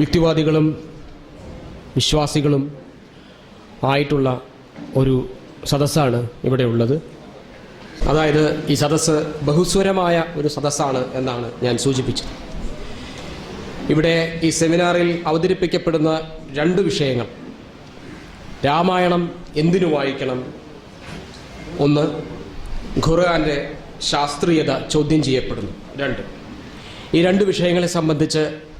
യുക്തിവാദികളും വിശ്വാസികളും ആയിട്ടുള്ള ഒരു സദസ്സാണ് ഇവിടെ ഉള്ളത്. അതായത് ഈ സദസ്സ് ബഹുസ്വരമായ ഒരു സദസ്സാണ് എന്നാണ് ഞാൻ സൂചിപ്പിച്ചത്. ഇവിടെ ഈ സെമിനാറിൽ അവതരിപ്പിക്കപ്പെടുന്ന രണ്ട് വിഷയങ്ങൾ. രാമായണം എന്തിനു വായിക്കണം? ഒന്ന് ഖുർആന്റെ ശാസ്ത്രീയത ചോദ്യം ചെയ്യപ്പെടുന്നു. രണ്ട്. ഈ രണ്ട് വിഷയങ്ങളെ സംബന്ധിച്ച്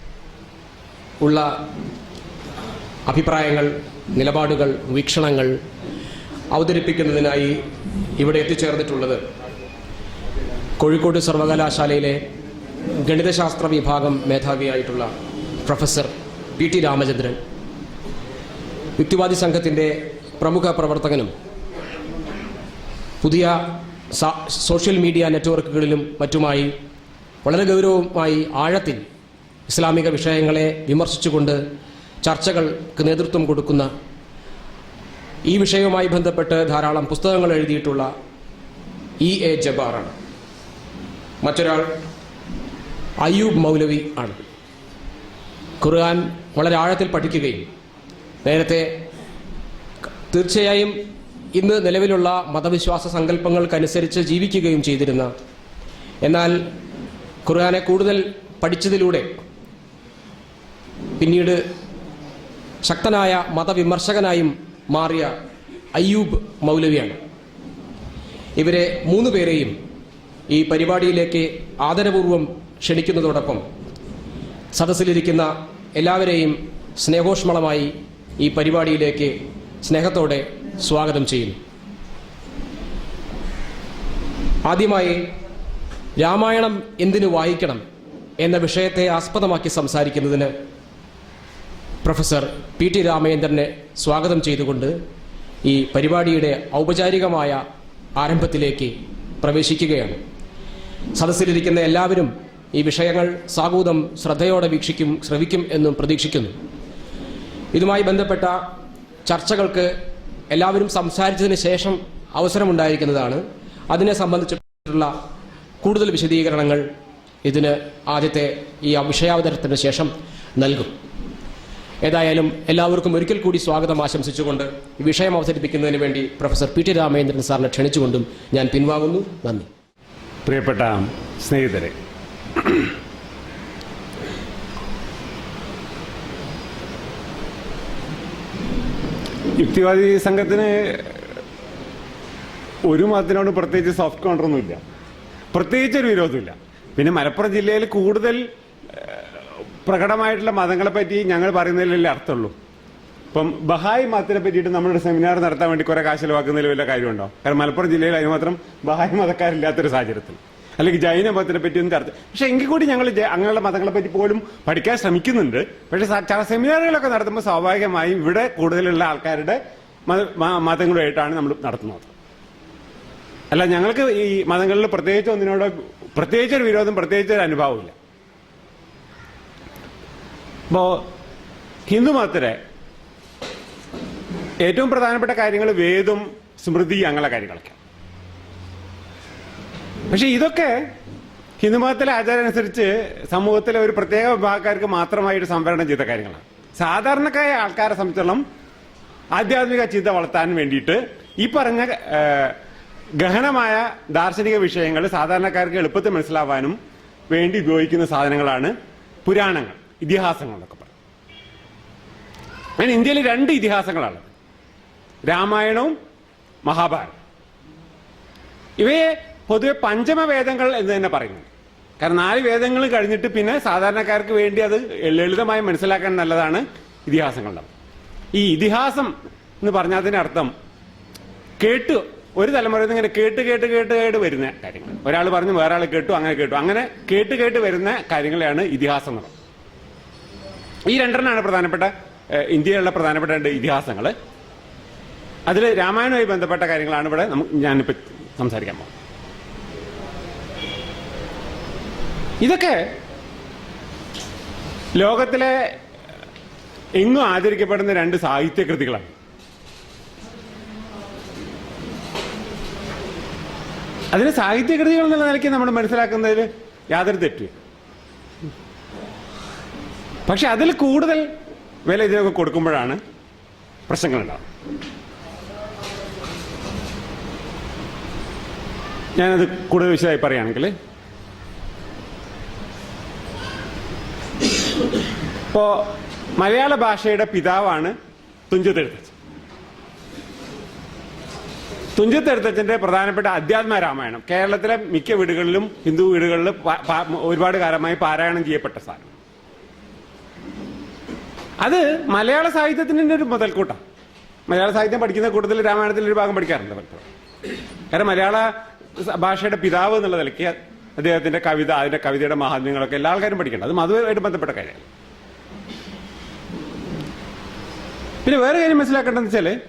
ഉള്ള അഭിപ്രായങ്ങൾ നിലപാടുകൾ വീക്ഷണങ്ങൾ അവതരിപ്പിക്കുന്നതിനായി ഇവിടെ എത്തിച്ചേർന്നിട്ടുള്ളത് കോഴിക്കോട് സർവകലാശാലയിലെ ഗണിതശാസ്ത്ര വിഭാഗം മേധാവിയായിട്ടുള്ള പ്രൊഫസർ പി ടി രാമചന്ദ്രൻ യുക്തിവാദി സംഘത്തിന്റെ പ്രമുഖ പ്രവർത്തകനും പുതിയ സോഷ്യൽ മീഡിയ നെറ്റ്വർക്കുകളിലും മറ്റുമായി വളരെ ഗൗരവമായി ആഴത്തിൽ ഇസ്ലാമിക വിഷയങ്ങളെ വിമർശിച്ചുകൊണ്ട് ചർച്ചകൾക്ക് നേതൃത്വം കൊടുക്കുന്ന ഈ വിഷയവുമായി ബന്ധപ്പെട്ട് ധാരാളം പുസ്തകങ്ങൾ എഴുതിയിട്ടുള്ള ഇ എ ജബാറാണ് മറ്റൊരാൾ അയ്യൂബ് മൗലവി ആണ്. ഖുർആൻ വളരെ ആഴത്തിൽ പഠിക്കുകയും നേരത്തെ തീർച്ചയായും ഇന്ന് നിലവിലുള്ള മതവിശ്വാസ സങ്കല്പങ്ങൾക്കനുസരിച്ച് ജീവിക്കുകയും ചെയ്തിരുന്ന എന്നാൽ ഖുർആനെ കൂടുതൽ പഠിച്ചതിലൂടെ പിന്നീട് ശക്തനായ മതവിമർശകനായും മാറിയ അയ്യൂബ് മൗലവിയാണ്. ഇവരെ മൂന്ന് പേരെയും ഈ പരിപാടിയിലേക്ക് ആദരപൂർവം ക്ഷണിക്കുന്നതോടൊപ്പം സദസ്സിലിരിക്കുന്ന എല്ലാവരെയും സ്നേഹോഷ്മളമായി ഈ പരിപാടിയിലേക്ക് സ്നേഹത്തോടെ സ്വാഗതം ചെയ്യുന്നു. ആദ്യമായി രാമായണം എന്തിനു വായിക്കണം എന്ന വിഷയത്തെ ആസ്പദമാക്കി സംസാരിക്കുന്നതിന് പ്രൊഫസർ പി ടി രാമചന്ദ്രനെ സ്വാഗതം ചെയ്തുകൊണ്ട് ഈ പരിപാടിയുടെ ഔപചാരികമായ ആരംഭത്തിലേക്ക് പ്രവേശിക്കുകയാണ്. സദസ്സിലിരിക്കുന്ന എല്ലാവരും ഈ വിഷയങ്ങൾ സാഗൂതം ശ്രദ്ധയോടെ വീക്ഷിക്കും ശ്രവിക്കും എന്നും പ്രതീക്ഷിക്കുന്നു. ഇതുമായി ബന്ധപ്പെട്ട ചർച്ചകൾക്ക് എല്ലാവരും സംസാരിച്ചതിന് ശേഷം അവസരമുണ്ടായിരിക്കുന്നതാണ്. അതിനെ സംബന്ധിച്ചിട്ടുള്ള കൂടുതൽ വിശദീകരണങ്ങൾ ഇതിന് ആദ്യത്തെ ഈ വിഷയാവതരണത്തിന് ശേഷം നൽകും. ഏതായാലും എല്ലാവർക്കും ഒരിക്കൽ കൂടി സ്വാഗതം ആശംസിച്ചുകൊണ്ട് ഈ വിഷയം അവതരിപ്പിക്കുന്നതിന് വേണ്ടി പ്രൊഫസർ പി ടി രാമേന്ദ്രൻ സാറിനെ ക്ഷണിച്ചുകൊണ്ടും ഞാൻ പിൻവാങ്ങുന്നു. നന്ദി. പ്രിയപ്പെട്ട സ്നേഹിതരെ യുക്തിവാദി സംഘത്തിന് ഒരു മതത്തിനോട് പ്രത്യേകിച്ച് സോഫ്റ്റ് കോൺട്രൊന്നുമില്ല പ്രത്യേകിച്ച് ഒരു വിരോധമില്ല. പിന്നെ മലപ്പുറം ജില്ലയിൽ കൂടുതൽ പ്രകടമായിട്ടുള്ള മതങ്ങളെ പറ്റി ഞങ്ങൾ പറയുന്നതിലല്ലേ അർത്ഥമുള്ളൂ. ഇപ്പം ബഹായി മതത്തിനെ പറ്റിയിട്ട് നമ്മളൊരു സെമിനാർ നടത്താൻ വേണ്ടി കുറെ കാശ് ചെലവാക്കുന്നതിൽ വല്ല കാര്യമുണ്ടോ? കാരണം മലപ്പുറം ജില്ലയിൽ അതിനുമാത്രം ബഹായി മതക്കാരില്ലാത്തൊരു സാഹചര്യത്തിൽ. അല്ലെങ്കിൽ ജൈന മതത്തിനെ പറ്റി ഒന്നും ചർച്ച പക്ഷെ എങ്കിൽ കൂടി ഞങ്ങൾ അങ്ങനെയുള്ള മതങ്ങളെ പറ്റി പോലും പഠിക്കാൻ ശ്രമിക്കുന്നുണ്ട്. പക്ഷെ ചില സെമിനാറുകളൊക്കെ നടത്തുമ്പോൾ സ്വാഭാവികമായും ഇവിടെ കൂടുതലുള്ള ആൾക്കാരുടെ മതങ്ങളുമായിട്ടാണ് നമ്മൾ നടത്തുന്നത്. അല്ല ഞങ്ങൾക്ക് ഈ മതങ്ങളിൽ പ്രത്യേകിച്ച് ഒന്നിനോട് പ്രത്യേകിച്ച് ഒരു വിരോധം പ്രത്യേകിച്ച് ഒരു അനുഭവമില്ല. ഇപ്പോ ഹിന്ദു മതത്തിലെ ഏറ്റവും പ്രധാനപ്പെട്ട കാര്യങ്ങൾ വേദം സ്മൃതി അങ്ങനെ കാര്യങ്ങളൊക്കെ. പക്ഷെ ഇതൊക്കെ ഹിന്ദു മതത്തിലെ ആചാരം അനുസരിച്ച് സമൂഹത്തിലെ ഒരു പ്രത്യേക വിഭാഗക്കാർക്ക് മാത്രമായിട്ട് സംവരണം ചെയ്ത കാര്യങ്ങളാണ്. സാധാരണക്കായ ആൾക്കാരെ സംബന്ധിച്ചോളം ആധ്യാത്മിക ചിന്ത വളർത്താൻ വേണ്ടിയിട്ട് ഈ പറഞ്ഞ ഗഹനമായ ദാർശനിക വിഷയങ്ങൾ സാധാരണക്കാർക്ക് എളുപ്പത്തിൽ മനസ്സിലാവാനും വേണ്ടി ഉപയോഗിക്കുന്ന സാധനങ്ങളാണ് പുരാണങ്ങൾ. ഇതിഹാസങ്ങൾ എന്നൊക്കെ പറയും. അങ്ങനെ ഇന്ത്യയിൽ രണ്ട് ഇതിഹാസങ്ങളാണ്. രാമായണവും മഹാഭാരതം ഇവയെ പൊതുവെ പഞ്ചമവേദങ്ങൾ എന്ന് തന്നെ പറയുന്നു. കാരണം നാല് വേദങ്ങൾ കഴിഞ്ഞിട്ട് പിന്നെ സാധാരണക്കാർക്ക് വേണ്ടി അത് ലളിതമായി മനസ്സിലാക്കാൻ നല്ലതാണ് ഇതിഹാസങ്ങളുടെ ഈ ഇതിഹാസം എന്ന് പറഞ്ഞ അതിന്റെ അർത്ഥം കേട്ട് ഒരു തലമുറയിൽ ഇങ്ങനെ കേട്ട് കേട്ട് കേട്ട് കേട്ട് വരുന്ന കാര്യങ്ങൾ. ഒരാൾ പറഞ്ഞു വേറെ ആൾ കേട്ടു അങ്ങനെ കേട്ടു. അങ്ങനെ കേട്ട് കേട്ട് വരുന്ന കാര്യങ്ങളെയാണ് ഇതിഹാസങ്ങൾ ഈ രണ്ടെണ്ണമാണ് പ്രധാനപ്പെട്ട ഇന്ത്യയിലുള്ള പ്രധാനപ്പെട്ട രണ്ട് ഇതിഹാസങ്ങൾ അതിൽ രാമായണവുമായി ബന്ധപ്പെട്ട കാര്യങ്ങളാണ് ഇവിടെ. ഞാനിപ്പോൾ സംസാരിക്കാൻ പോകുന്നത്. ഇതൊക്കെ ലോകത്തിലെ എങ്ങും ആചരിക്കപ്പെടുന്ന രണ്ട് സാഹിത്യകൃതികളാണ്. അതിന് സാഹിത്യകൃതികൾ എന്നുള്ള നിലയ്ക്ക് നമ്മൾ മനസ്സിലാക്കുന്നതിൽ യാതൊരു തെറ്റും പക്ഷെ അതിൽ കൂടുതൽ വില ഇതിനൊക്കെ കൊടുക്കുമ്പോഴാണ് പ്രശ്നങ്ങളുണ്ടാവും ഞാനത് കൂടുതൽ വിശദമായി പറയുകയാണെങ്കിൽ ഇപ്പോ മലയാള ഭാഷയുടെ പിതാവാണ് തുഞ്ചത്തെഴുത്തച്ഛൻ. തുഞ്ചത്തെഴുത്തച്ഛന്റെ പ്രധാനപ്പെട്ട അധ്യാത്മ രാമായണം കേരളത്തിലെ മിക്ക വീടുകളിലും ഹിന്ദു വീടുകളിലും ഒരുപാട് കാലമായി പാരായണം ചെയ്യപ്പെട്ട സാധനം. അത് മലയാള സാഹിത്യത്തിന്റെ ഒരു മുതൽക്കൂട്ടാണ് മലയാള സാഹിത്യം പഠിക്കുന്ന കൂട്ടത്തിൽ രാമായണത്തിൽ ഒരു ഭാഗം പഠിക്കാറുണ്ട് പലപ്പോഴും. കാരണം മലയാള ഭാഷയുടെ പിതാവ് എന്നുള്ള നിലയ്ക്ക് അദ്ദേഹത്തിന്റെ കവിത അതിന്റെ കവിതയുടെ മഹാത്മ്യങ്ങളൊക്കെ എല്ലാ ആൾക്കാരും പഠിക്കേണ്ടത് അത് മധുവായിട്ട് ബന്ധപ്പെട്ട കാര്യമാണ് പിന്നെ വേറെ കാര്യം മനസ്സിലാക്കേണ്ടതെന്ന് വെച്ചാൽ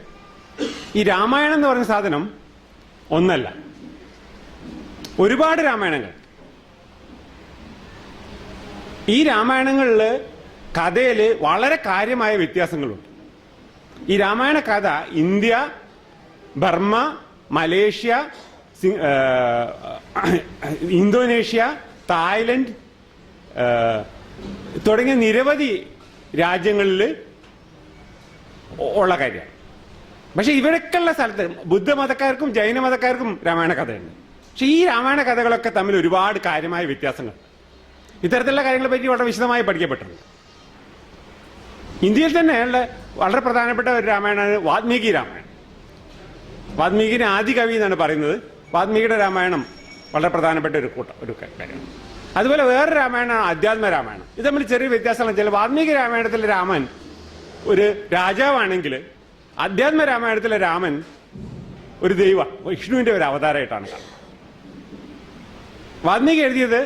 ഈ രാമായണം എന്ന് പറയുന്ന സാധനം ഒന്നല്ല. ഒരുപാട് രാമായണങ്ങൾ. ഈ രാമായണങ്ങളിൽ കഥയിൽ വളരെ കാര്യമായ വ്യത്യാസങ്ങളുണ്ട്. ഈ രാമായണ കഥ India Burma Malaysia Indonesia Thailand തുടങ്ങിയ നിരവധി രാജ്യങ്ങളിൽ ഉള്ള കാര്യമാണ്. പക്ഷെ ഇവിടേക്കുള്ള സ്ഥലത്ത് ബുദ്ധമതക്കാർക്കും ജൈനമതക്കാർക്കും രാമായണ കഥയുണ്ട്. പക്ഷെ ഈ രാമായണ കഥകളൊക്കെ തമ്മിൽ ഒരുപാട് കാര്യമായ വ്യത്യാസങ്ങൾ. ഇത്തരത്തിലുള്ള കാര്യങ്ങളെ പറ്റി വളരെ വിശദമായി പഠിക്കപ്പെട്ടിട്ടുണ്ട്. ഇന്ത്യയിൽ തന്നെ ഉള്ള വളരെ പ്രധാനപ്പെട്ട ഒരു രാമായണമാണ് വാത്മീകി രാമായണം. വാൽമീകിനെ ആദ്യ കവി എന്നാണ് പറയുന്നത്. വാത്മീകിയുടെ രാമായണം വളരെ പ്രധാനപ്പെട്ട ഒരു കൂട്ടം ഒരു കാര്യമാണ്. അതുപോലെ വേറെ രാമായണമാണ് അധ്യാത്മ രാമായണം. ഇത് തമ്മിൽ ചെറിയ വ്യത്യാസമാണ്. വെച്ചാൽ വാൽമീകി രാമായണത്തിലെ രാമൻ ഒരു രാജാവാണെങ്കിൽ അധ്യാത്മ രാമായണത്തിലെ രാമൻ ഒരു ദൈവ വിഷ്ണുവിന്റെ ഒരു അവതാരമായിട്ടാണ് കാണുന്നത്. വാൽമീകി എഴുതിയത്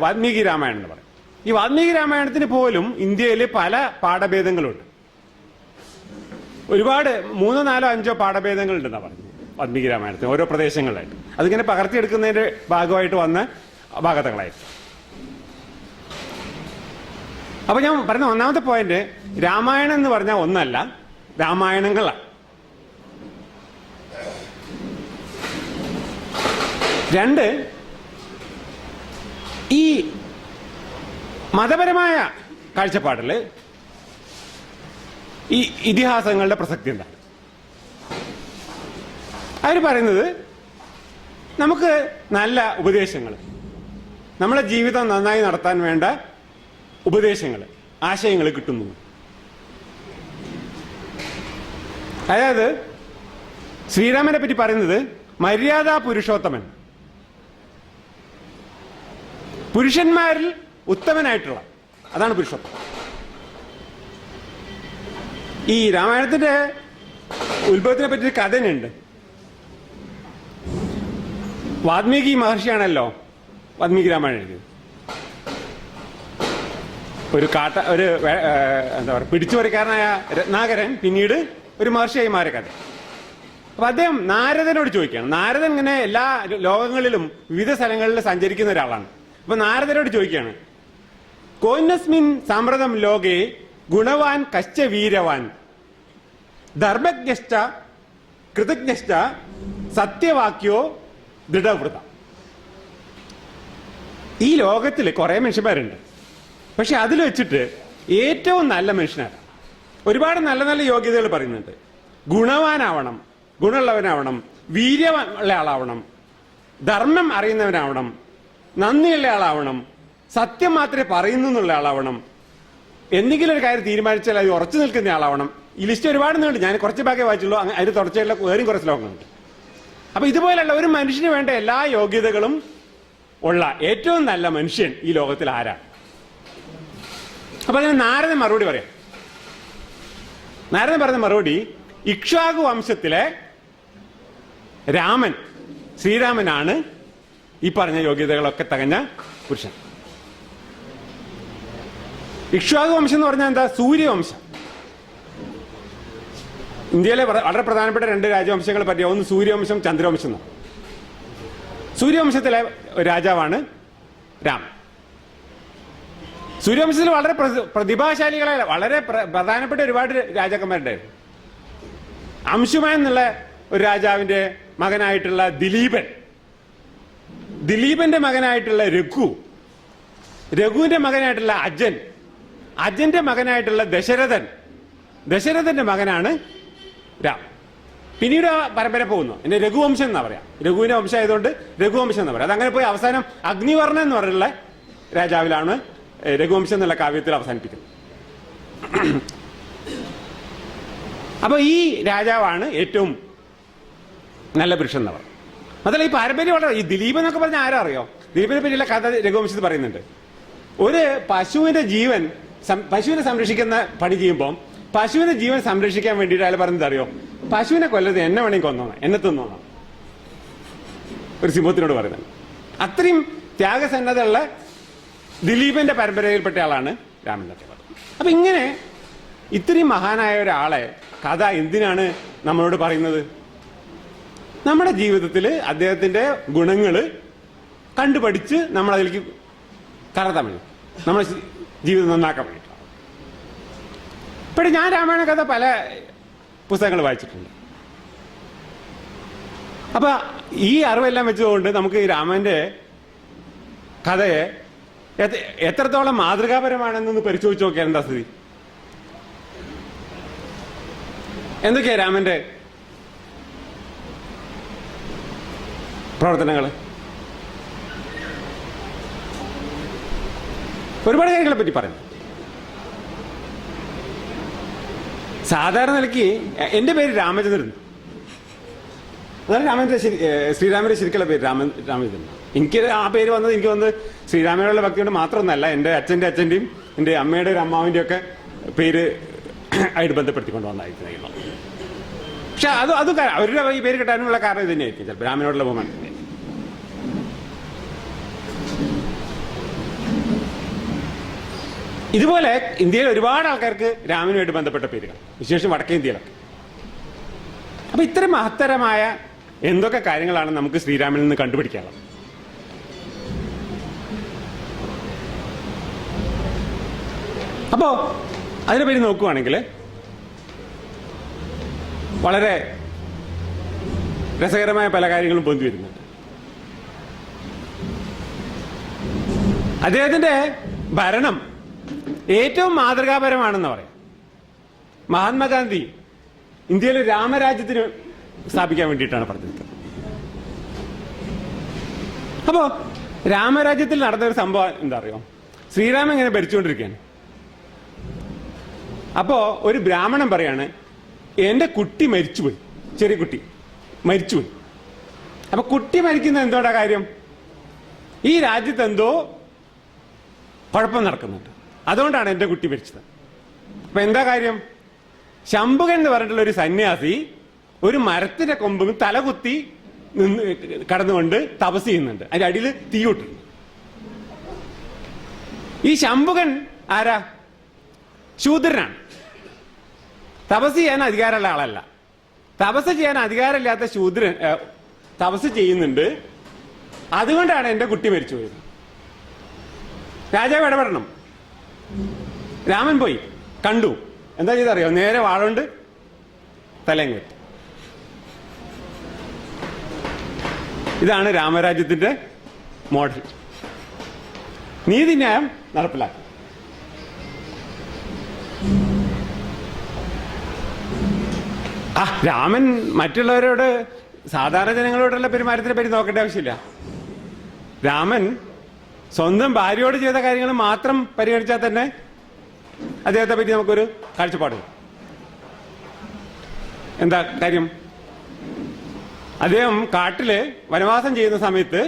വാത്മീകി രാമായണം എന്ന് പറയും. ഈ വാൽമീകി രാമായണത്തിന് പോലും ഇന്ത്യയിൽ പല പാഠഭേദങ്ങളുണ്ട്. ഒരുപാട് മൂന്നോ നാലോ അഞ്ചോ പാഠഭേദങ്ങൾ ഉണ്ടെന്നാ പറഞ്ഞു വാൽമീകി രാമായണത്തിന് ഓരോ പ്രദേശങ്ങളിലായിട്ട്. അതിങ്ങനെ പകർത്തിയെടുക്കുന്നതിന്റെ ഭാഗമായിട്ട് വന്ന ഭാഗതകളായിരുന്നു അപ്പൊ ഞാൻ പറഞ്ഞ ഒന്നാമത്തെ പോയിന്റ് രാമായണം എന്ന് പറഞ്ഞാൽ ഒന്നല്ല രാമായണങ്ങളാണ്. രണ്ട് ഈ മതപരമായ കാഴ്ചപ്പാടിൽ ഈ ഇതിഹാസങ്ങളുടെ പ്രസക്തി എന്താണ് അവർ പറയുന്നത് നമുക്ക് നല്ല ഉപദേശങ്ങൾ നമ്മളെ ജീവിതം നന്നായി നടത്താൻ വേണ്ട ഉപദേശങ്ങൾ ആശയങ്ങൾ കിട്ടുന്നു. അതായത് ശ്രീരാമനെ പറ്റി പറയുന്നത് മര്യാദാ പുരുഷോത്തമൻ. പുരുഷന്മാരിൽ ഉത്തമനായിട്ടുള്ള അതാണ് പുരുഷത്വം ഈ രാമായണത്തിന്റെ ഉത്ഭവത്തിനെ പറ്റി ഒരു കഥനുണ്ട് വാൽമീകി മഹർഷിയാണല്ലോ വാൽമീകി രാമായണം എഴുതിയത്. ഒരു കാട്ട ഒരു എന്താ പറയുക പിടിച്ചുപറിക്കാരനായ രത്നാകരൻ പിന്നീട് ഒരു മഹർഷിയായി മാറിയ കഥ. അപ്പൊ അദ്ദേഹം നാരദനോട് ചോദിക്കുകയാണ്. നാരദൻ ഇങ്ങനെ എല്ലാ ലോകങ്ങളിലും വിവിധ സ്ഥലങ്ങളിൽ സഞ്ചരിക്കുന്ന ഒരാളാണ്. അപ്പൊ നാരദനോട് ചോദിക്കുകയാണ് കോന്നസ്മിൻ സമൃതം ലോകെ ഗുണവാൻ കശ്ച വീരവാൻ. ധർമ്മജ്ഞശ്ച കൃതജ്ഞശ്ച സത്യവാക്യോ ദൃഢവൃത. ഈ ലോകത്തിൽ കുറെ മനുഷ്യന്മാരുണ്ട്. പക്ഷെ അതിൽ വെച്ചിട്ട് ഏറ്റവും നല്ല മനുഷ്യനാണ് ഒരുപാട് നല്ല നല്ല യോഗ്യതകൾ പറയുന്നുണ്ട്. ഗുണവാനാവണം ഗുണമുള്ളവനാവണം വീര്യമുള്ള ആളാവണം ധർമ്മം അറിയുന്നവനാവണം നന്ദിയുള്ള ആളാവണം സത്യം മാത്രമേ പറയുന്നു എന്നുള്ള ആളാവണം. എന്തെങ്കിലും ഒരു കാര്യം തീരുമാനിച്ചാൽ അത് ഉറച്ചു നിൽക്കുന്ന ആളാവണം. ഈ ലിസ്റ്റ് ഒരുപാട് നീണ്ട്. ഞാൻ കുറച്ച് ഭാഗമേ വായിച്ചുള്ളൂ. അതിന് തുടർച്ചയുള്ള വേറെയും കുറച്ച് ലോകങ്ങളുണ്ട്. അപ്പൊ ഇതുപോലെയുള്ള ഒരു മനുഷ്യന് വേണ്ട എല്ലാ യോഗ്യതകളും ഉള്ള ഏറ്റവും നല്ല മനുഷ്യൻ ഈ ലോകത്തിൽ ആരാ? അപ്പൊ അതിന് നാരദൻ മറുപടി പറയാം. നാരദൻ പറഞ്ഞ മറുപടി ഇക്ഷ്വാകു വംശത്തിലെ രാമൻ ശ്രീരാമനാണ് ഈ പറഞ്ഞ യോഗ്യതകളൊക്കെ തകഞ്ഞ പുരുഷൻ. ഇക്ഷ്വാകു വംശം എന്ന് പറഞ്ഞാൽ എന്താ? സൂര്യവംശം. ഇന്ത്യയിലെ വളരെ പ്രധാനപ്പെട്ട രണ്ട് രാജവംശങ്ങളെ പറ്റിയ. ഒന്ന് സൂര്യവംശം ചന്ദ്രവംശം എന്നാണ്. സൂര്യവംശത്തിലെ രാജാവാണ് രാമൻ സൂര്യവംശത്തിൽ വളരെ പ്രതി- പ്രതിഭാശാലികളായ വളരെ പ്ര- പ്രധാനപ്പെട്ട ഒരുപാട് രാജാക്കന്മാരുണ്ടായിരുന്നു അംശുമാൻ എന്നുള്ള ഒരു രാജാവിന്റെ മകനായിട്ടുള്ള ദിലീപൻ. ദിലീപന്റെ മകനായിട്ടുള്ള രഘു. രഘുവിന്റെ മകനായിട്ടുള്ള അജൻ. അജന്റെ മകനായിട്ടുള്ള ദശരഥൻ. ദശരഥന്റെ മകനാണ് രാം. പിന്നീട് ആ പരമ്പര പോകുന്നു. എന്റെ രഘുവംശം എന്നാ പറയാം. രഘുവിന്റെ വംശം ആയതുകൊണ്ട് രഘുവംശം എന്ന് പറയാം. അതങ്ങനെ പോയി അവസാനം അഗ്നിവർണൻ എന്ന് പറഞ്ഞുള്ള രാജാവിലാണ് രഘുവംശം എന്നുള്ള കാവ്യത്തിൽ അവസാനിപ്പിക്കുന്നത്. അപ്പൊ ഈ രാജാവാണ് ഏറ്റവും നല്ല പുരുഷൻ എന്ന് പറയുന്നത് അതല്ല ഈ പാരമ്പര്യം വളരെ ഈ ദിലീപ് എന്നൊക്കെ പറഞ്ഞാൽ ആരാ അറിയോ ദിലീപിനെ പറ്റിയുള്ള കഥ രഘുവംശത്തിൽ പറയുന്നുണ്ട്. ഒരു പശുവിന്റെ ജീവൻ പശുവിനെ സംരക്ഷിക്കുന്ന പണി ചെയ്യുമ്പോൾ പശുവിനെ ജീവൻ സംരക്ഷിക്കാൻ വേണ്ടിയിട്ട് അയാൾ പറഞ്ഞത് അറിയോ? പശുവിനെ കൊല്ലത് എന്നെ വേണമെങ്കിൽ കൊന്നോണം എന്നെ തിന്നോണം ഒരു സിംഹത്തിനോട് പറയുന്നത്. അത്രയും ത്യാഗസന്നതയുള്ള ദിലീപിന്റെ പരമ്പരയിൽപ്പെട്ട ആളാണ് രാമൻ നട്ടപാട് അപ്പൊ ഇങ്ങനെ ഇത്രയും മഹാനായ ഒരാളെ കഥ എന്തിനാണ് നമ്മളോട് പറയുന്നത്? നമ്മുടെ ജീവിതത്തിൽ അദ്ദേഹത്തിന്റെ ഗുണങ്ങൾ കണ്ടുപഠിച്ച് നമ്മൾ അതിലേക്ക് നമ്മുടെ ജി- ജീവിതം നന്നാക്കാൻ വേണ്ടിയിട്ടാണ്. ഇപ്പം ഞാൻ രാമായണ കഥ പല പുസ്തകങ്ങൾ വായിച്ചിട്ടുണ്ട്. അപ്പൊ ഈ അറിവെല്ലാം വെച്ചതുകൊണ്ട് നമുക്ക് ഈ രാമന്റെ കഥയെ എത്ര- എത്രത്തോളം മാതൃകാപരമാണെന്നൊന്ന് പരിശോധിച്ച് നോക്കിയാൽ എന്താ സ്ഥിതി? എന്തൊക്കെയാ രാമന്റെ പ്രവർത്തനങ്ങൾ ഒരുപാട് കാര്യങ്ങളെ പറ്റി പറഞ്ഞു സാധാരണ നിലയ്ക്ക് എന്റെ പേര് രാമചന്ദ്രൻ. അതാണ് രാമചന്ദ്ര ശരി ശ്രീരാമന്റെ ശരിക്കുള്ള പേര് രാമൻ രാമചന്ദ്രൻ. എനിക്ക് ആ പേര് വന്നത് എനിക്ക് വന്നത് ശ്രീരാമനോടുള്ള ഭക്തി കൊണ്ട് മാത്രമൊന്നല്ല എന്റെ അച്ഛന്റെ അച്ഛന്റെയും എന്റെ അമ്മയുടെ ഒരു അമ്മാവിന്റെയും ഒക്കെ പേര് ആയിട്ട് ബന്ധപ്പെടുത്തിക്കൊണ്ട് വന്നായിരിക്കും പക്ഷെ അത് അത് അവരുടെ ഈ പേര് കിട്ടാനുള്ള കാരണം ഇത് തന്നെയായിരിക്കും. ചിലപ്പോൾ രാമനോടുള്ള ബഹുമാനം. ഇതുപോലെ ഇന്ത്യയിൽ ഒരുപാട് ആൾക്കാർക്ക് രാമനുമായിട്ട് ബന്ധപ്പെട്ട പേരുകൾ വിശേഷം വടക്കേ ഇന്ത്യയിലൊക്കെ. അപ്പൊ ഇത്തരം മഹത്തരമായ എന്തൊക്കെ കാര്യങ്ങളാണ് നമുക്ക് ശ്രീരാമനിൽ നിന്ന് കണ്ടുപിടിക്കാനുള്ളത്? അപ്പോ അതിനെ പറ്റി നോക്കുവാണെങ്കിൽ വളരെ രസകരമായ പല കാര്യങ്ങളും പൊന്തി വരുന്നുണ്ട്. അദ്ദേഹത്തിന്റെ ഭരണം ഏറ്റവും മാതൃകാപരമാണെന്ന് പറയാം. മഹാത്മാഗാന്ധി ഇന്ത്യയിൽ രാമരാജ്യത്തിന് സ്ഥാപിക്കാൻ വേണ്ടിയിട്ടാണ് പറഞ്ഞത് അപ്പോ രാമരാജ്യത്തിൽ നടന്ന ഒരു സംഭവം എന്താ അറിയോ? ശ്രീരാമൻ ഇങ്ങനെ ഭരിച്ചുകൊണ്ടിരിക്കുകയാണ്. അപ്പോ ഒരു ബ്രാഹ്മണൻ പറയാണ് എന്റെ കുട്ടി മരിച്ചുപോയി. ചെറിയ കുട്ടി. മരിച്ചുപോയി. അപ്പൊ കുട്ടി മരിക്കുന്ന എന്തോടാ കാര്യം? ഈ രാജ്യത്ത് എന്തോ കുഴപ്പം നടക്കുന്നുണ്ട്. അതുകൊണ്ടാണ് എന്റെ കുട്ടി മരിച്ചത്. അപ്പൊ എന്താ കാര്യം? ശംഭുകൻ എന്ന് പറഞ്ഞിട്ടുള്ള ഒരു സന്യാസി ഒരു മരത്തിന്റെ കൊമ്പും തലകുത്തി നിന്ന് കടന്നുകൊണ്ട് തപസ് ചെയ്യുന്നുണ്ട്. അതിന്റെ അടിയിൽ തീയിട്ടുണ്ട് ഈ ശംഭുകൻ ആരാ? ശൂദ്രനാണ്. തപസ് ചെയ്യാൻ അധികാരമുള്ള ആളല്ല. തപസ് ചെയ്യാൻ അധികാരമില്ലാത്ത ശൂദ്രൻ തപസ് ചെയ്യുന്നുണ്ട്. അതുകൊണ്ടാണ് എന്റെ കുട്ടി മരിച്ചു പോയത്. രാജാവ് ഇടപെടണം. രാമൻ പോയി. കണ്ടു. എന്താ ചെയ്തറിയോ? നേരെ വാഴുണ്ട് തലയും കെട്ടി. ഇതാണ് രാമരാജ്യത്തിന്റെ മോഡൽ. നീതിന്യായം നടപ്പിലാക്കി. ആ രാമൻ മറ്റുള്ളവരോട് സാധാരണ ജനങ്ങളോടുള്ള പെരുമാറ്റത്തിനെ പറ്റി നോക്കേണ്ട ആവശ്യമില്ല. രാമൻ സ്വന്തം ഭാര്യയോട് ചെയ്ത കാര്യങ്ങൾ മാത്രം പരിഗണിച്ചാൽ തന്നെ അദ്ദേഹത്തെ പറ്റി നമുക്കൊരു കാഴ്ചപ്പാട്. എന്താ കാര്യം? അദ്ദേഹം കാട്ടിൽ വനവാസം ചെയ്യുന്ന സമയത്ത്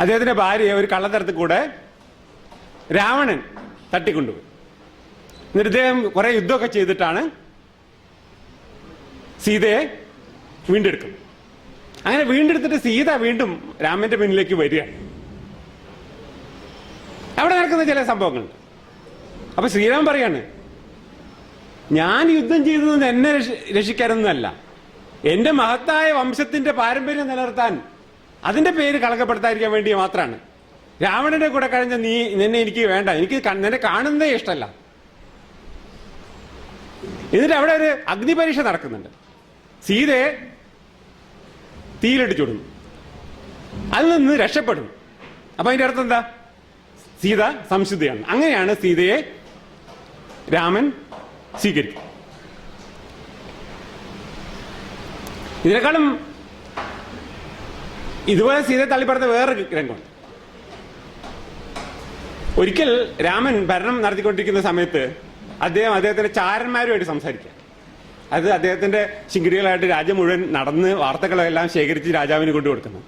അദ്ദേഹത്തിന്റെ ഭാര്യയെ ഒരു കള്ളത്തരത്തിൽ കൂടെ രാവണൻ തട്ടിക്കൊണ്ടുപോയി. എന്നിട്ട് ഇദ്ദേഹം കുറെ യുദ്ധമൊക്കെ ചെയ്തിട്ടാണ് സീതയെ വീണ്ടെടുക്കുന്നത്. അങ്ങനെ വീണ്ടെടുത്തിട്ട് സീത വീണ്ടും രാമന്റെ മുന്നിലേക്ക് വരിക. അവിടെ നടക്കുന്ന ചില സംഭവങ്ങൾ. അപ്പൊ ശ്രീരാം പറയാണ് ഞാൻ യുദ്ധം ചെയ്തത് എന്നെ രക്ഷ- രക്ഷിക്കാനൊന്നുമല്ല എന്റെ മഹത്തായ വംശത്തിന്റെ പാരമ്പര്യം നിലനിർത്താൻ അതിന്റെ പേര് കളങ്കപ്പെടുത്താതിരിക്കാൻ വേണ്ടി മാത്രമാണ്. രാവണന്റെ കൂടെ കഴിഞ്ഞ നീ നിന്നെ എനിക്ക് വേണ്ട. എനിക്ക് നിന്നെ കാണുന്നതേ ഇഷ്ടമല്ല എന്നിട്ട് അവിടെ ഒരു അഗ്നിപരീക്ഷ നടക്കുന്നുണ്ട്. സീതയെ തീയിലിട്ട് ചുടുന്നു അതിൽ നിന്ന് രക്ഷപ്പെടും. അപ്പൊ അതിന്റെ അർത്ഥം എന്താ? സീത സംശുദ്ധയാണ്. അങ്ങനെയാണ് സീതയെ രാമൻ സ്വീകരിക്കും. ഇതിനേക്കാളും ഇതുപോലെ സീതയെ തള്ളിപ്പറത്ത വേറൊരു രംഗമുണ്ട്. ഒരിക്കൽ രാമൻ ഭരണം നടത്തിക്കൊണ്ടിരിക്കുന്ന സമയത്ത് അദ്ദേഹം അദ്ദേഹത്തിന്റെ ചാരന്മാരുമായിട്ട് സംസാരിക്കുക. അത് അദ്ദേഹത്തിന്റെ ശിങ്കിടികളായിട്ട് രാജ്യം മുഴുവൻ നടന്ന് വാർത്തകളെല്ലാം ശേഖരിച്ച് രാജാവിന് കൊണ്ടു കൊടുക്കുന്നു.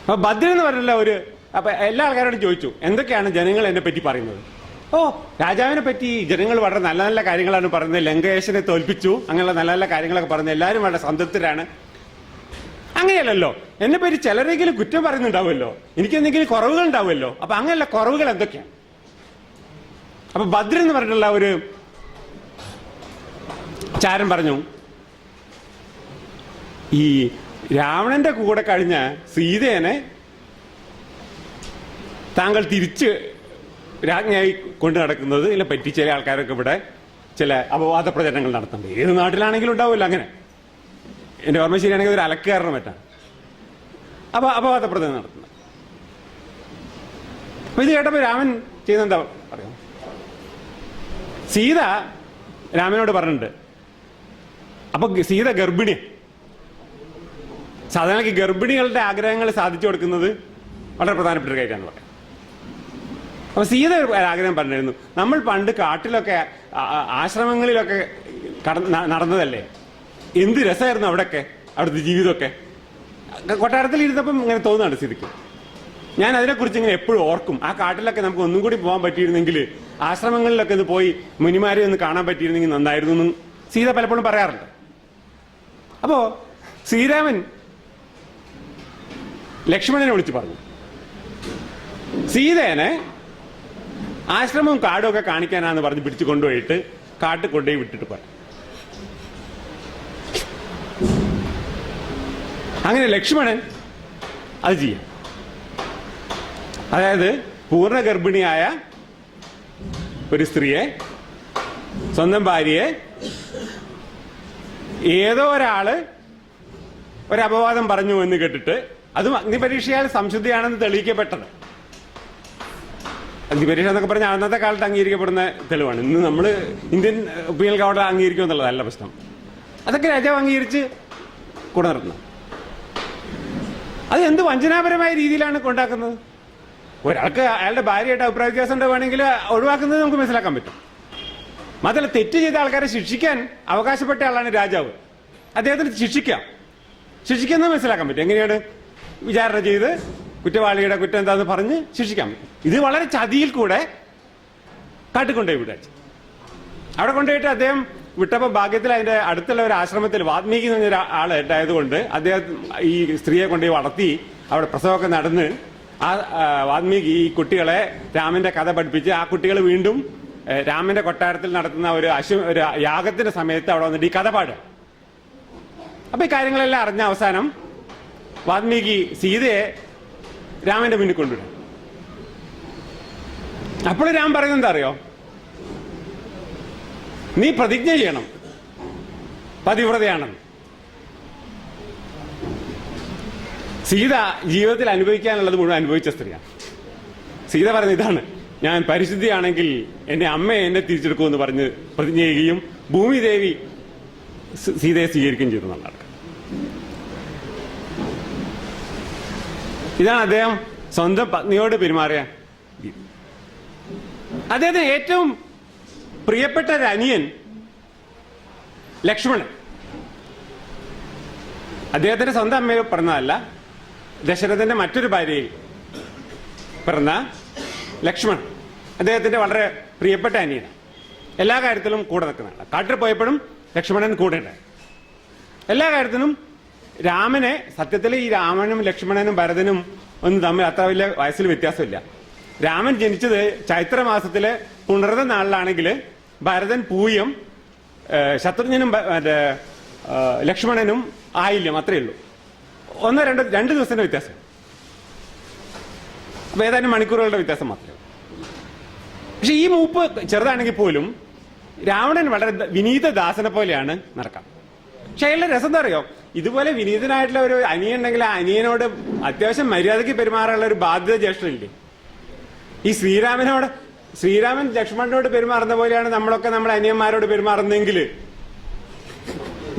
അപ്പൊ ഭദ്രൻ എന്ന് പറഞ്ഞല്ല ഒരു അപ്പൊ എല്ലാ ആൾക്കാരോടും ചോദിച്ചു എന്തൊക്കെയാണ് ജനങ്ങൾ എന്നെ പറ്റി പറയുന്നത്? ഓ രാജാവിനെ പറ്റി ജനങ്ങൾ വളരെ നല്ല നല്ല കാര്യങ്ങളാണ് പറയുന്നത്. ലങ്കേശനെ തോൽപ്പിച്ചു അങ്ങനെയുള്ള നല്ല നല്ല കാര്യങ്ങളൊക്കെ പറഞ്ഞു എല്ലാവരും വളരെ സംതൃപ്തരാണ്. അങ്ങനെയല്ലല്ലോ. എന്നെ പറ്റി ചിലരെങ്കിലും കുറ്റം പറയുന്നുണ്ടാവുമല്ലോ. എനിക്ക് എന്തെങ്കിലും കുറവുകൾ ഉണ്ടാവുമല്ലോ. അപ്പൊ അങ്ങനെയുള്ള കുറവുകൾ എന്തൊക്കെയാണ്? അപ്പൊ ഭദ്ര എന്ന് പറഞ്ഞിട്ടുള്ള ഒരു ചാരൻ പറഞ്ഞു ഈ രാവണന്റെ കൂടെ കഴിഞ്ഞ സീതേനെ താങ്കൾ തിരിച്ച് രാജ്ഞിയായി കൊണ്ടു നടക്കുന്നത് ഇതിനെ പറ്റി ചില ആൾക്കാരൊക്കെ ഇവിടെ ചില അപവാദ പ്രചരണങ്ങൾ നടത്തുന്നുണ്ട്. ഏത് നാട്ടിലാണെങ്കിലും ഉണ്ടാവില്ല അങ്ങനെ. എന്റെ ഓർമ്മ ശരിയാണെങ്കിൽ ഒരു അലക്കാരണം പറ്റാണ് അപ്പൊ അപവാദ പ്രചരണം നടത്തുന്നത് അപ്പൊ ഇത് കേട്ടപ്പോ രാമൻ ചെയ്യുന്നെന്താ പറയാ സീത രാമനോട് പറഞ്ഞിട്ടുണ്ട് അപ്പൊ സീത ഗർഭിണി. സാധാരണ ഗർഭിണികളുടെ ആഗ്രഹങ്ങൾ സാധിച്ചു കൊടുക്കുന്നത് വളരെ പ്രധാനപ്പെട്ട ഒരു കാര്യമാണ് പറയാം അപ്പൊ സീത ആഗ്രഹം പറഞ്ഞിരുന്നു. നമ്മൾ പണ്ട് കാട്ടിലൊക്കെ ആശ്രമങ്ങളിലൊക്കെ നടന്നതല്ലേ? എന്ത് രസമായിരുന്നു അവിടെയൊക്കെ അവിടുത്തെ ജീവിതമൊക്കെ? കൊട്ടാരത്തിൽ ഇരുന്നപ്പം ഇങ്ങനെ തോന്നുന്നുണ്ട് സീതയ്ക്ക്. ഞാൻ അതിനെക്കുറിച്ച് ഇങ്ങനെ എപ്പോഴും ഓർക്കും. ആ കാട്ടിലൊക്കെ നമുക്ക് ഒന്നും കൂടി പോകാൻ പറ്റിയിരുന്നെങ്കിൽ ആശ്രമങ്ങളിലൊക്കെ ഒന്ന് പോയി മുനിമാരെ ഒന്ന് കാണാൻ പറ്റിയിരുന്നെങ്കിൽ നന്നായിരുന്നു എന്ന് സീത പലപ്പോഴും പറയാറുണ്ട്. അപ്പോ ശ്രീരാമൻ ലക്ഷ്മണനെ വിളിച്ചു പറഞ്ഞു. സീതേനെ ആശ്രമവും കാടും ഒക്കെ കാണിക്കാനാന്ന് പറഞ്ഞ് പിടിച്ചു കൊണ്ടുപോയിട്ട് കാട്ടിൽ കൊണ്ടുപോയി വിട്ടിട്ട് പറഞ്ഞു. അങ്ങനെ ലക്ഷ്മണൻ അത് ചെയ്യാം. അതായത് പൂർണ ഗർഭിണിയായ ഒരു സ്ത്രീയെ സ്വന്തം ഭാര്യയെ ഏതോ ഒരാൾ ഒരപവാദം പറഞ്ഞു എന്ന് കേട്ടിട്ട് അതും അഗ്നിപരീക്ഷയാൽ സംശുദ്ധിയാണെന്ന് തെളിയിക്കപ്പെട്ടത്. അഗ്നിപരീക്ഷ എന്നൊക്കെ പറഞ്ഞാൽ അന്നത്തെ കാലത്ത് അംഗീകരിക്കപ്പെടുന്ന തെളിവാണ്. ഇന്ന് നമ്മൾ ഇന്ത്യൻ പീനൽ കോടതി അംഗീകരിക്കും എന്നുള്ളതല്ല പ്രശ്നം. അതൊക്കെ രാജാവ് അംഗീകരിച്ച് കൂടെ അത് എന്ത് വഞ്ചനാപരമായ രീതിയിലാണ് കൊണ്ടാക്കുന്നത്? ഒരാൾക്ക് അയാളുടെ ഭാര്യയായിട്ട് അഭിപ്രായ വ്യത്യാസം ഉണ്ടാവുകയാണെങ്കിൽ ഒഴിവാക്കുന്നത് നമുക്ക് മനസ്സിലാക്കാൻ പറ്റും. മാത്രമല്ല തെറ്റ് ചെയ്ത ആൾക്കാരെ ശിക്ഷിക്കാൻ അവകാശപ്പെട്ട ആളാണ് രാജാവ്. അദ്ദേഹത്തിന് ശിക്ഷിക്കാം. ശിക്ഷിക്കുന്നത് മനസ്സിലാക്കാൻ പറ്റും. എങ്ങനെയാണ് വിചാരണ ചെയ്ത് കുറ്റവാളിയുടെ കുറ്റം എന്താന്ന് പറഞ്ഞ് ശിക്ഷിക്കാൻ പറ്റും ഇത് വളരെ ചതിയിൽ കൂടെ കാട്ടിക്കൊണ്ടേ വിടാ അവിടെ കൊണ്ടുപോയിട്ട് അദ്ദേഹം വിട്ടപ്പോൾ ഭാഗ്യത്തിൽ അതിന്റെ അടുത്തുള്ള ഒരു ആശ്രമത്തിൽ വാത്മീകി എന്ന് പറഞ്ഞ ആൾ ഉണ്ടായതുകൊണ്ട് അദ്ദേഹം ഈ സ്ത്രീയെ കൊണ്ടുപോയി വളർത്തി അവിടെ പ്രസവമൊക്കെ നടന്ന് ആ വാത്മീകി ഈ കുട്ടികളെ രാമന്റെ കഥ പഠിപ്പിച്ച് ആ കുട്ടികൾ വീണ്ടും രാമന്റെ കൊട്ടാരത്തിൽ നടത്തുന്ന ഒരു അശു ഒരു യാഗത്തിന്റെ സമയത്ത് അവിടെ വന്നിട്ട് ഈ കഥ അപ്പൊ ഈ കാര്യങ്ങളെല്ലാം അറിഞ്ഞ അവസാനം വാൽമീകി സീതയെ രാമന്റെ മുന്നിൽ കൊണ്ടുവിടും അപ്പോൾ രാം പറയുന്നത് എന്താ അറിയോ? നീ പ്രതിജ്ഞ ചെയ്യണം. പതിവ്രതയാണെന്ന്. സീത ജീവിതത്തിൽ അനുഭവിക്കാനുള്ളത് മുഴുവൻ അനുഭവിച്ച സ്ത്രീയാണ്. സീത പറയുന്നത് ഇതാണ്. ഞാൻ പരിശുദ്ധിയാണെങ്കിൽ എന്റെ അമ്മയെ എന്നെ തിരിച്ചെടുക്കുമെന്ന് പറഞ്ഞ് പ്രതിജ്ഞ ചെയ്യുകയും ഭൂമിദേവി സീതയെ സ്വീകരിക്കുകയും ചെയ്തു എന്നുള്ളതാണ് ഇതാണ് അദ്ദേഹം സ്വന്തം പത്നിയോട് പെരുമാറിയ. അദ്ദേഹത്തിന് ഏറ്റവും പ്രിയപ്പെട്ട ഒരു അനിയൻ ലക്ഷ്മണൻ. അദ്ദേഹത്തിന്റെ സ്വന്തം അമ്മയിൽ പറഞ്ഞതല്ല ദശരഥന്റെ മറ്റൊരു ഭാര്യയിൽ പിറന്ന ലക്ഷ്മണൻ. അദ്ദേഹത്തിന്റെ വളരെ പ്രിയപ്പെട്ട അനിയാണ് എല്ലാ കാര്യത്തിലും കൂടെ നിൽക്കുന്നതാണ് കാട്ടിൽ പോയപ്പോഴും ലക്ഷ്മണൻ കൂടെ ഉണ്ട്. എല്ലാ കാര്യത്തിനും രാമനെ സത്യത്തിൽ ഈ രാമനും ലക്ഷ്മണനും ഭരതനും ഒന്നും തമ്മിൽ അത്ര വലിയ വയസ്സിൽ വ്യത്യാസമില്ല. രാമൻ ജനിച്ചത് ചൈത്രമാസത്തിലെ പുണർന്ന നാളിലാണെങ്കിൽ ഭരതൻ പൂയം ശത്രുഘ്നും മറ്റേ ലക്ഷ്മണനും ആയില്യം അത്രയേ ഉള്ളൂ. ഒന്നോ രണ്ടോ രണ്ട് ദിവസത്തിന്റെ വ്യത്യാസം. ഏതാനും മണിക്കൂറുകളുടെ വ്യത്യാസം മാത്രമേ പക്ഷെ ഈ മൂപ്പ് ചെറുതാണെങ്കിൽ പോലും രാവണൻ വളരെ വിനീത ദാസനെ പോലെയാണ് നടക്കാം. പക്ഷെ അയാളുടെ രസം എന്താ അറിയോ? ഇതുപോലെ വിനീതനായിട്ടുള്ള ഒരു അനിയൻ ഉണ്ടെങ്കിൽ ആ അനിയനോട് അത്യാവശ്യം മര്യാദയ്ക്ക് പെരുമാറാനുള്ള ഒരു ബാധ്യത ജ്യേഷ്ഠനില്ലേ? ഈ ശ്രീരാമനോട് ശ്രീരാമൻ ലക്ഷ്മണനോട് പെരുമാറുന്ന പോലെയാണ് നമ്മളൊക്കെ നമ്മുടെ അനിയന്മാരോട് പെരുമാറുന്നെങ്കിൽ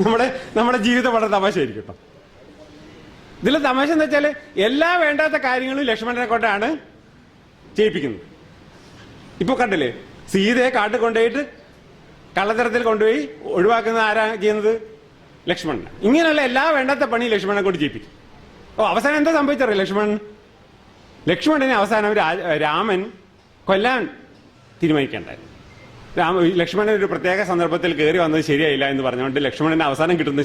നമ്മുടെ നമ്മുടെ ജീവിതം വളരെ തമാശയായിരിക്കും കേട്ടോ. ഇതിലെ തമാശ എന്ന് വെച്ചാൽ എല്ലാ വേണ്ടാത്ത കാര്യങ്ങളും ലക്ഷ്മണനെ കൊണ്ടാണ് ചെയ്യിപ്പിക്കുന്നത്. ഇപ്പൊ കണ്ടില്ലേ? സീതയെ കാട്ടിൽ കൊണ്ടുപോയിട്ട് കള്ളത്തരത്തിൽ കൊണ്ടുപോയി ഒഴിവാക്കുന്ന ആരാ ചെയ്യുന്നത്? ലക്ഷ്മണൻ. ഇങ്ങനെയുള്ള എല്ലാ വേണ്ടാത്ത പണി ലക്ഷ്മണനെ കൊണ്ട് ചെയ്യിപ്പിക്കും. ഓ അവസാനം എന്താ സംഭവിച്ചറിയ ലക്ഷ്മണൻ? ലക്ഷ്മണനെ അവസാനം രാമൻ കൊല്ലാൻ തീരുമാനിക്കേണ്ടായിരുന്നു. രാമ ലക്ഷ്മണൻ ഒരു പ്രത്യേക സന്ദർഭത്തിൽ കയറി വന്നത് ശരിയായില്ല എന്ന് പറഞ്ഞുകൊണ്ട് ലക്ഷ്മണന് അവസാനം കിട്ടുന്ന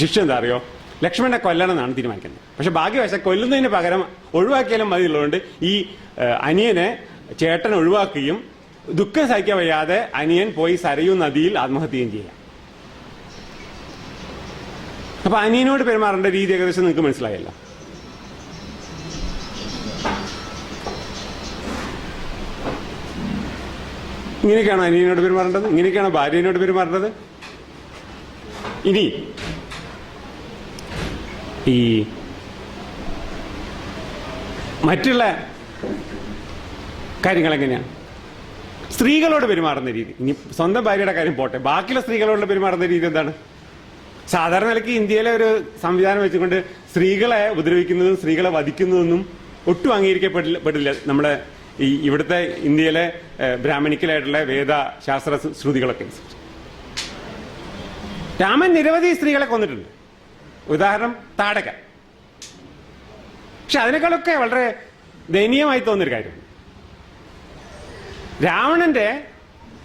ശിക്ഷ എന്താ അറിയോ? ലക്ഷ്മണനെ കൊല്ലണം എന്നാണ് തീരുമാനിക്കുന്നത്. പക്ഷെ ഭാഗ്യവശാൽ കൊല്ലുന്നതിന് പകരം ഒഴിവാക്കിയാലും മതിയുള്ളതുകൊണ്ട് ഈ അനിയനെ ചേട്ടൻ ഒഴിവാക്കുകയും ദുഃഖം സഹിക്കാൻ വയ്യാതെ അനിയൻ പോയി സരയൂ നദിയിൽ ആത്മഹത്യയും ചെയ്യാം. അപ്പൊ അനിയനോട് പെരുമാറേണ്ട രീതി ഏകദേശം നിങ്ങൾക്ക് മനസ്സിലായല്ലോ. ഇങ്ങനെയൊക്കെയാണോ അനിയനോട് പെരുമാറേണ്ടത്? ഇങ്ങനെയൊക്കെയാണോ ഭാര്യനോട് പെരുമാറേണ്ടത്? ഇനി ഈ മറ്റുള്ള കാര്യങ്ങൾ എങ്ങനെയാണ് സ്ത്രീകളോട് പെരുമാറുന്ന രീതി. ഇനി സ്വന്തം ഭാര്യയുടെ കാര്യം പോട്ടെ. ബാക്കിയുള്ള സ്ത്രീകളോട് പെരുമാറുന്ന രീതി എന്താണ്? സാധാരണ നിലയ്ക്ക് ഇന്ത്യയിലെ ഒരു സംവിധാനം വെച്ചുകൊണ്ട് സ്ത്രീകളെ ഉപദ്രവിക്കുന്നതും സ്ത്രീകളെ വധിക്കുന്നതൊന്നും ഒട്ടും അംഗീകരിക്കപ്പെടില്ല നമ്മുടെ ഈ ഇവിടുത്തെ ഇന്ത്യയിലെ ബ്രാഹ്മണിക്കലായിട്ടുള്ള വേദ ശാസ്ത്ര ശ്രുതികളൊക്കെ. രാമൻ നിരവധി സ്ത്രീകളെ കൊന്നിട്ടുണ്ട്. ഉദാഹരണം താടക. പക്ഷെ അതിനേക്കാളൊക്കെ വളരെ ദയനീയമായി തോന്നിയൊരു കാര്യം. രാവണന്റെ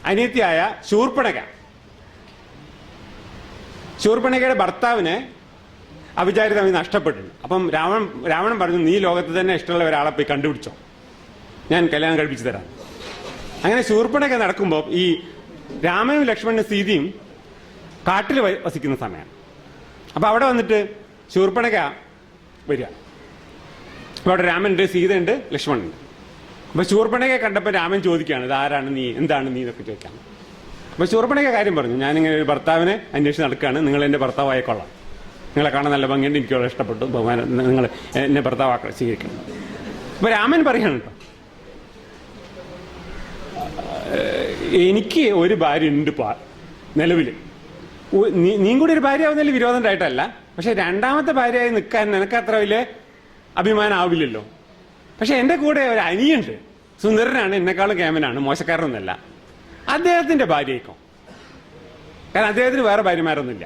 അനിയത്തിയായ ശൂർപ്പണക. ശൂർപ്പണകയുടെ ഭർത്താവിന് അവിചാരിതമായി നഷ്ടപ്പെട്ടിട്ടുണ്ട് അപ്പം രാവണൻ രാവണൻ പറഞ്ഞു നീ ലോകത്ത് തന്നെ ഇഷ്ടമുള്ള ഒരാളെ പോയി കണ്ടുപിടിച്ചോ. ഞാൻ കല്യാണം കഴിപ്പിച്ചു തരാം. അങ്ങനെ ശൂർപ്പണക നടക്കുമ്പോൾ ഈ രാമനും ലക്ഷ്മണനും സീതയും കാട്ടിൽ വസിക്കുന്ന സമയമാണ് അപ്പൊ അവിടെ വന്നിട്ട് ശൂർപ്പണക വരിക. അപ്പൊ അവിടെ രാമനുണ്ട് സീതയുണ്ട് ലക്ഷ്മണുണ്ട് അപ്പോൾ ശൂർപ്പണകയെ കണ്ടപ്പോൾ രാമൻ ചോദിക്കുകയാണ് ഇത് ആരാണ് നീ? എന്താണ് നീ? എന്നൊക്കെ ചോദിക്കാം അപ്പോൾ ശൂർപ്പണക കാര്യം പറഞ്ഞു ഞാനിങ്ങനെ ഒരു ഭർത്താവിനെ അന്വേഷിച്ച് നടക്കുകയാണ്. നിങ്ങൾ എന്റെ ഭർത്താവായ കൊള്ളാം. നിങ്ങളെ കാണാൻ നല്ല ഭംഗിയുണ്ട് എനിക്ക് വളരെ ഇഷ്ടപ്പെട്ടു. ബഹുമാനം നിങ്ങൾ എന്നെ ഭർത്താവാക്ക സ്വീകരിക്കണം അപ്പോൾ രാമൻ പറയാണ് കേട്ടോ എനിക്ക് ഒരു ഭാര്യ ഉണ്ട് പാ നിലവിൽ. ഉ- നീ- നീയും കൂടി ഒരു ഭാര്യ ആവുന്നതിൽ വിരോധം ഉണ്ടായിട്ടല്ല. പക്ഷെ രണ്ടാമത്തെ ഭാര്യയായി നിൽക്കാൻ നിനക്ക് അത്ര വലിയ അഭിമാനം ആവില്ലല്ലോ. പക്ഷെ എന്റെ കൂടെ ഒരു അനിയുണ്ട്. സുന്ദരനാണ് എന്നെക്കാളും ക്യാമനാണ് മോശക്കാരനൊന്നല്ല അദ്ദേഹത്തിന്റെ ഭാര്യയ്ക്കോ കാരണം അദ്ദേഹത്തിന് വേറെ ഭാര്യമാരൊന്നുമില്ല.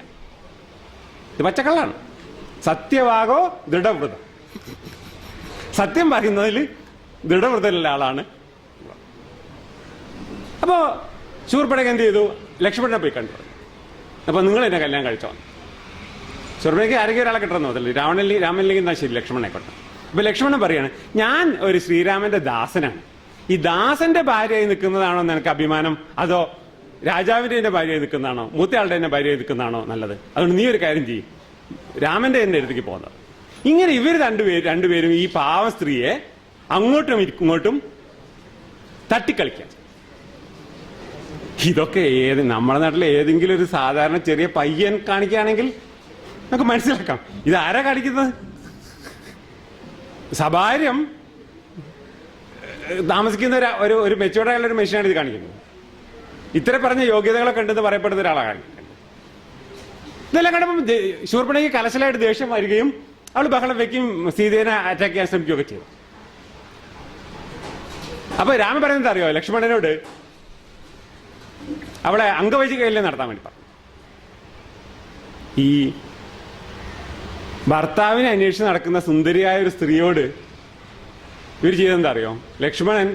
ഇത് പച്ചക്കള്ളാണ്. സത്യവാകോ ദൃഢവ്രതം. സത്യം പറയുന്നതിൽ ദൃഢവ്രതമുള്ള ആളാണ്. അപ്പോ ചൂർപ്പടക്ക് എന്ത് ചെയ്തു? ലക്ഷ്മണനെ പോയി കണ്ടു. അപ്പൊ നിങ്ങൾ എന്നെ കല്യാണം കഴിച്ചോ? സ്വർണയ്ക്ക് ആരെങ്കിലും ഒരാളെ കിട്ടണമെന്നോ അതല്ലേ രാവണല്ലി രാമനില്ലെങ്കിൽ എന്നാ ശരി? ലക്ഷ്മണനെ കൊണ്ട അപ്പൊ ലക്ഷ്മണൻ പറയാണ് ഞാൻ ഒരു ശ്രീരാമന്റെ ദാസനാണ്. ഈ ദാസന്റെ ഭാര്യയായി നിൽക്കുന്നതാണോ നിനക്ക് അഭിമാനം? അതോ രാജാവിന്റെ എന്റെ ഭാര്യയായി നിൽക്കുന്നതാണോ? മൂത്തയാളുടെ എന്റെ ഭാര്യയായി നിൽക്കുന്നതാണോ നല്ലത്? അതുകൊണ്ട് നീ ഒരു കാര്യം ചെയ്യും. രാമന്റെ എന്റെ അടുത്തേക്ക് പോകുന്നത് ഇങ്ങനെ ഇവർ രണ്ടുപേരും രണ്ടുപേരും ഈ പാവ സ്ത്രീയെ അങ്ങോട്ടും ഇങ്ങോട്ടും തട്ടിക്കളിക്കാം. ഇതൊക്കെ ഏത് നമ്മുടെ നാട്ടിലെ ഏതെങ്കിലും ഒരു സാധാരണ ചെറിയ പയ്യൻ കാണിക്കുകയാണെങ്കിൽ നമുക്ക് മനസ്സിലാക്കാം. ഇത് ആരാ കാണിക്കുന്നത്? സഭാര്യം താമസിക്കുന്ന ഒരു ഒരു മെച്ചോർഡായുള്ള ഒരു മെഷീനാണ് ഇത് കാണിക്കുന്നത്. ഇത്ര പറഞ്ഞ യോഗ്യതകളൊക്കെ ഉണ്ടെന്ന് പറയപ്പെടുന്ന ഒരാളാണ് ഇതെല്ലാം കണ്ടപ്പോൾ ശൂർപ്പണയ്ക്ക് കലശലായിട്ട് ദേഷ്യം വരികയും അവൾ ബഹളം വെക്കും സീതേനെ അറ്റാക്ക് ചെയ്യാൻ ശ്രമിക്കുകയൊക്കെ ചെയ്തു. അപ്പൊ രാമൻ പറയുന്നത് അറിയോ? ലക്ഷ്മണനോട് അവളെ അംഗവൈചികയിലെ നടത്താൻ വേണ്ടി പറഞ്ഞു. ഈ ഭർത്താവിനെ അന്വേഷിച്ച് നടക്കുന്ന സുന്ദരിയായ ഒരു സ്ത്രീയോട് ഇവർ ചെയ്തെന്താ അറിയോ? ലക്ഷ്മണൻ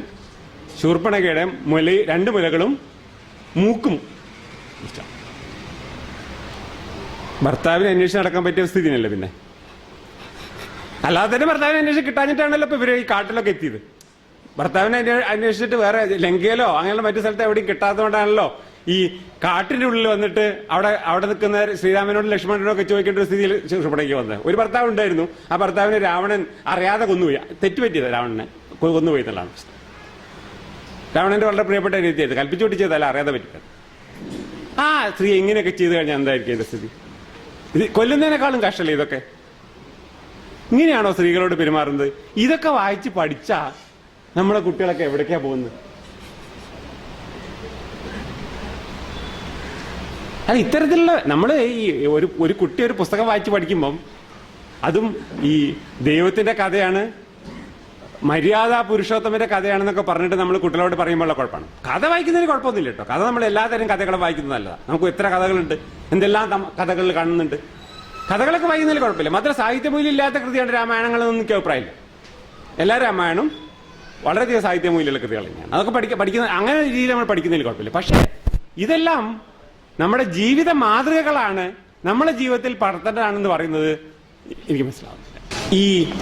ശൂർപ്പണകയുടെ മുല രണ്ട് മുലകളും മൂക്കും ഭർത്താവിനെ അന്വേഷിച്ച് നടക്കാൻ പറ്റിയ സ്ഥിതിയല്ലേ പിന്നെ? അല്ലാതെ തന്നെ ഭർത്താവിനെ അന്വേഷിച്ച് കിട്ടാഞ്ഞിട്ടാണല്ലോ ഇപ്പൊ ഇവർ ഈ കാട്ടിലൊക്കെ എത്തിയത്. ഭർത്താവിനെ അന്വേ- അന്വേഷിച്ചിട്ട് വേറെ ലങ്കയിലോ അങ്ങനെയുള്ള മറ്റു സ്ഥലത്ത് എവിടെയും കിട്ടാത്തതുകൊണ്ടാണല്ലോ ഈ കാട്ടിന്റെ ഉള്ളിൽ വന്നിട്ട് അവിടെ അവിടെ നിൽക്കുന്ന ശ്രീരാമനോട് ലക്ഷ്മണനോട് ഒക്കെ ചോദിക്കേണ്ട ഒരു സ്ഥിതിയിൽ ശുഭടയ്ക്ക് വന്നത്. ഒരു ഭർത്താവ് ഉണ്ടായിരുന്നു. ആ ഭർത്താവിനെ രാവണൻ അറിയാതെ കൊന്നുപോയി. തെറ്റുപറ്റിയത് രാവണനെ. കൊന്നുപോയി എന്നുള്ളതാണ് രാവണന്റെ വളരെ പ്രിയപ്പെട്ട രീതിയായിരുന്നു കൽപ്പിച്ചു പൊട്ടിച്ചതല്ല അറിയാതെ പറ്റിയത് ആ സ്ത്രീ ഇങ്ങനെയൊക്കെ ചെയ്തു കഴിഞ്ഞാൽ എന്തായിരിക്കും എന്റെ സ്ഥിതി? ഇത് കൊല്ലുന്നതിനേക്കാളും കഷ്ടമല്ലേ ഇതൊക്കെ? ഇങ്ങനെയാണോ സ്ത്രീകളോട് പെരുമാറുന്നത്? ഇതൊക്കെ വായിച്ച് പഠിച്ചാ നമ്മളെ കുട്ടികളൊക്കെ എവിടേക്കാ പോകുന്നത്? അല്ല ഇത്തരത്തിലുള്ള നമ്മൾ ഈ ഒരു ഒരു കുട്ടി ഒരു പുസ്തകം വായിച്ച് പഠിക്കുമ്പം അതും ഈ ദൈവത്തിന്റെ കഥയാണ് മര്യാദ പുരുഷോത്തമന്റെ കഥയാണെന്നൊക്കെ പറഞ്ഞിട്ട് നമ്മൾ കുട്ടികളോട് പറയുമ്പോഴുള്ള കുഴപ്പമാണ്. കഥ വായിക്കുന്നതിന് കുഴപ്പമൊന്നുമില്ല കേട്ടോ. കഥ നമ്മൾ എല്ലാതരം കഥകളും വായിക്കുന്നത് നല്ലതാണ് നമുക്ക് എത്ര കഥകളുണ്ട് എന്തെല്ലാം കഥകളിൽ കാണുന്നുണ്ട്. കഥകളൊക്കെ വായിക്കുന്നതിൽ കുഴപ്പമില്ല. മാത്രം സാഹിത്യമൂല്യം ഇല്ലാത്ത കൃതിയാണ് രാമായണങ്ങളെന്നൊന്നും എനിക്ക് അഭിപ്രായമില്ല. എല്ലാ രാമായണവും വളരെയധികം സാഹിത്യ മൂല്യമുള്ള കൃതികൾ തന്നെയാണ്. അതൊക്കെ പഠിക്കുക പഠിക്കുന്ന അങ്ങനെ രീതിയിൽ നമ്മൾ പഠിക്കുന്നതിൽ കുഴപ്പമില്ല. പക്ഷേ ഇതെല്ലാം നമ്മുടെ ജീവിത മാതൃകകളാണ് നമ്മുടെ ജീവിതത്തിൽ പടർത്തേണ്ടതാണെന്ന് പറയുന്നത് എനിക്ക് മനസ്സിലാവുന്നില്ല. ഈ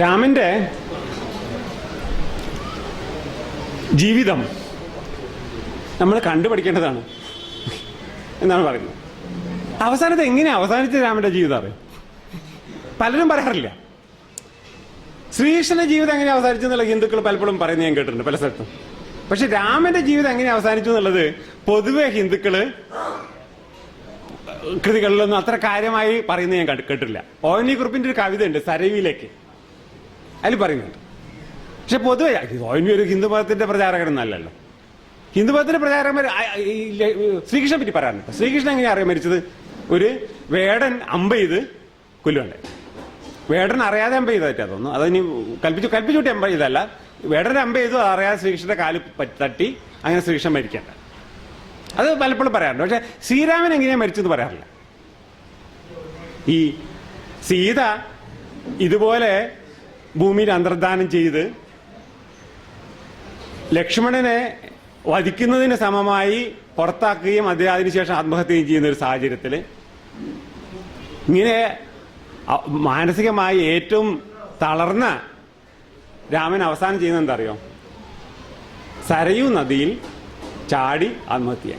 രാമന്റെ ജീവിതം നമ്മൾ കണ്ടുപഠിക്കേണ്ടതാണ്. എന്നാണ് പറയുന്നത്. അവസാനത്തെ എങ്ങനെ അവസാനിച്ച രാമന്റെ ജീവിതം അറിയാം? പലരും പറയാറില്ല. ശ്രീകൃഷ്ണന്റെ ജീവിതം എങ്ങനെ അവസാനിച്ചു എന്നുള്ള ഹിന്ദുക്കൾ പലപ്പോഴും പറയുന്നത് ഞാൻ കേട്ടിട്ടുണ്ട് പല സ്ഥലത്തും. പക്ഷെ രാമന്റെ ജീവിതം എങ്ങനെ അവസാനിച്ചു എന്നുള്ളത് പൊതുവെ ഹിന്ദുക്കൾ കൃതികളിലൊന്നും അത്ര കാര്യമായി പറയുന്നത് ഞാൻ കേട്ടിട്ടില്ല. ഓവനി കുറിപ്പിന്റെ ഒരു കവിത ഉണ്ട് സരവിയിലേക്ക്. അതിൽ പറയുന്നുണ്ട്. പക്ഷെ പൊതുവെ ഓവനി ഒരു ഹിന്ദു മതത്തിന്റെ പ്രചാരകനൊന്നല്ലല്ലോ ഹിന്ദു പ്രചാരം ശ്രീകൃഷ്ണനെ പറ്റി പറയാൻ ശ്രീകൃഷ്ണൻ എങ്ങനെയാ അറിയാൻ മരിച്ചത്? ഒരു വേടൻ അമ്പ ചെയ്ത് കൊല്ലുകയുണ്ടായി. വേടൻ അറിയാതെ അമ്പ ചെയ്തായിട്ടാ തോന്നുന്നു. അതിനി കൽപ്പിച്ചു കൽപ്പിച്ചുകൂട്ടി അമ്പ ചെയ്തല്ല വേടൻ അമ്പ ചെയ്തു അറിയാതെ ശ്രീകൃഷ്ണന്റെ കാൽ തട്ടി അങ്ങനെ ശ്രീകൃഷ്ണൻ മരിക്കണ്ട. അത് പലപ്പോഴും പറയാറുണ്ട്. പക്ഷെ ശ്രീരാമൻ എങ്ങനെയാ മരിച്ചെന്ന് പറയാറില്ല. ഈ സീത ഇതുപോലെ ഭൂമിയിൽ അന്തർദാനം ചെയ്ത് ലക്ഷ്മണനെ വധിക്കുന്നതിന് സമമായി പുറത്താക്കുകയും അദ്ദേഹം അതിനുശേഷം ആത്മഹത്യയും ചെയ്യുന്ന ഒരു സാഹചര്യത്തിൽ ഇങ്ങനെ മാനസികമായി ഏറ്റവും തളർന്ന രാമൻ അവസാനം ചെയ്യുന്നത് എന്താ അറിയോ സരയൂ നദിയിൽ ചാടി ആത്മഹത്യ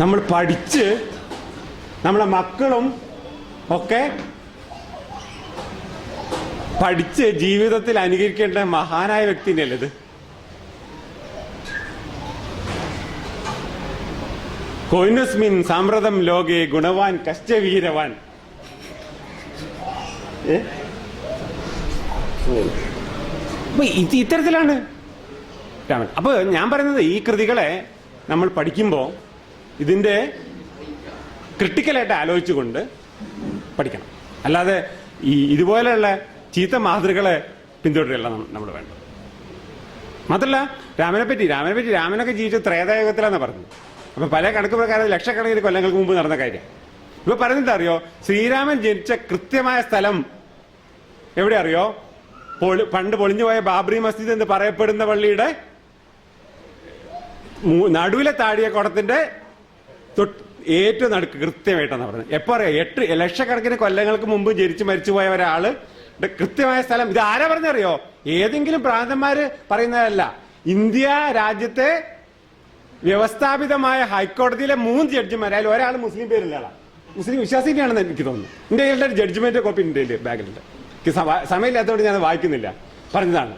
നമ്മൾ പഠിച്ച് നമ്മളെ മക്കളും ഒക്കെ പഠിച്ച് ജീവിതത്തിൽ അനുകരിക്കേണ്ട മഹാനായ വ്യക്തിനെയല്ലേ ഇത്? കൊയിനസ്മിൻ സാമ്രതം ലോകെ ഗുണവാൻ കശ്ചവീരവാൻ ഏ? ഇത് ഇത്തരത്തിലാണ്. അപ്പോൾ അപ്പൊ ഞാൻ പറയുന്നത് ഈ കൃതികളെ നമ്മൾ പഠിക്കുമ്പോൾ ഇതിന്റെ ക്രിട്ടിക്കലായിട്ട് ആലോചിച്ചുകൊണ്ട് പഠിക്കണം. അല്ലാതെ ഈ ഇതുപോലെയുള്ള ചീത്ത മാതൃകളെ പിന്തുടരുകയല്ല നമ്മൾ വേണ്ടത്. മാത്രമല്ല രാമനെ പറ്റി രാമനെ പറ്റി രാമനൊക്കെ ജീവിച്ച ത്രേതായുഗത്തിലാണെന്ന് പറഞ്ഞു അപ്പൊ പല കണക്ക് പ്രകാരം ലക്ഷക്കണക്കിന് കൊല്ലങ്ങൾക്ക് മുമ്പ് നടന്ന കാര്യം. ഇപ്പൊ പറയുന്നത് അറിയോ ശ്രീരാമൻ ജനിച്ച കൃത്യമായ സ്ഥലം എവിടെ അറിയോ പൊളി പണ്ട് പൊളിഞ്ഞുപോയ ബാബറി മസ്ജിദ് എന്ന് പറയപ്പെടുന്ന പള്ളിയുടെ നടുവിലെ താടിയ കുടത്തിന്റെ ഏറ്റവും നടുക്ക് കൃത്യമായിട്ടാണ് പറഞ്ഞത്. എപ്പോ അറിയാം? എട്ട് ലക്ഷക്കണക്കിന് കൊല്ലങ്ങൾക്ക് മുമ്പ് ജനിച്ച് മരിച്ചുപോയ ഒരാൾ കൃത്യമായ സ്ഥലം. ഇത് ആരാ പറഞ്ഞറിയോ? ഏതെങ്കിലും പ്രാന്തന്മാര് പറയുന്നതല്ല. ഇന്ത്യ രാജ്യത്തെ വ്യവസ്ഥാപിതമായ ഹൈക്കോടതിയിലെ മൂന്ന് ജഡ്ജിമാർ അതിൽ ഒരാൾ മുസ്ലിം ആളാണ് മുസ്ലിം വിശ്വാസിനെയാണെന്ന് എനിക്ക് തോന്നുന്നു. ഒരു ജഡ്ജ്മെന്റ് കോപ്പി ഇന്ത്യയിൽ ബാഗിലുണ്ട്. സമയമില്ലാത്തതുകൊണ്ട് ഞാൻ വായിക്കുന്നില്ല. പറഞ്ഞതാണ്.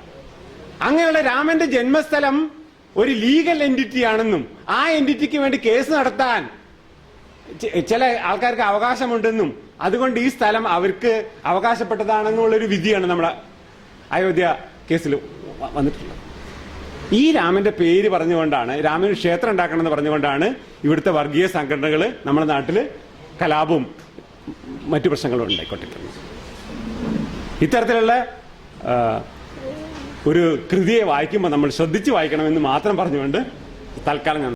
അങ്ങനെയുള്ള രാമന്റെ ജന്മസ്ഥലം ഒരു ലീഗൽ എന്റിറ്റി ആണെന്നും ആ എന്റിറ്റിക്ക് വേണ്ടി കേസ് നടത്താൻ ചില ആൾക്കാർക്ക് അവകാശമുണ്ടെന്നും അതുകൊണ്ട് ഈ സ്ഥലം അവർക്ക് അവകാശപ്പെട്ടതാണെന്നുള്ളൊരു വിധിയാണ് നമ്മുടെ അയോധ്യ കേസിൽ വന്നിട്ടുള്ളത്. ഈ രാമന്റെ പേര് പറഞ്ഞുകൊണ്ടാണ് രാമന് ക്ഷേത്രം ഉണ്ടാക്കണമെന്ന് പറഞ്ഞുകൊണ്ടാണ് ഇവിടുത്തെ വർഗീയ സംഘടനകൾ നമ്മുടെ നാട്ടിൽ കലാപവും മറ്റു പ്രശ്നങ്ങളും ഉണ്ടായിക്കൊണ്ടിരിക്കുന്നത്. ഇത്തരത്തിലുള്ള ഒരു കൃതിയെ വായിക്കുമ്പോൾ നമ്മൾ ശ്രദ്ധിച്ച് വായിക്കണമെന്ന് മാത്രം പറഞ്ഞുകൊണ്ട് തൽക്കാലം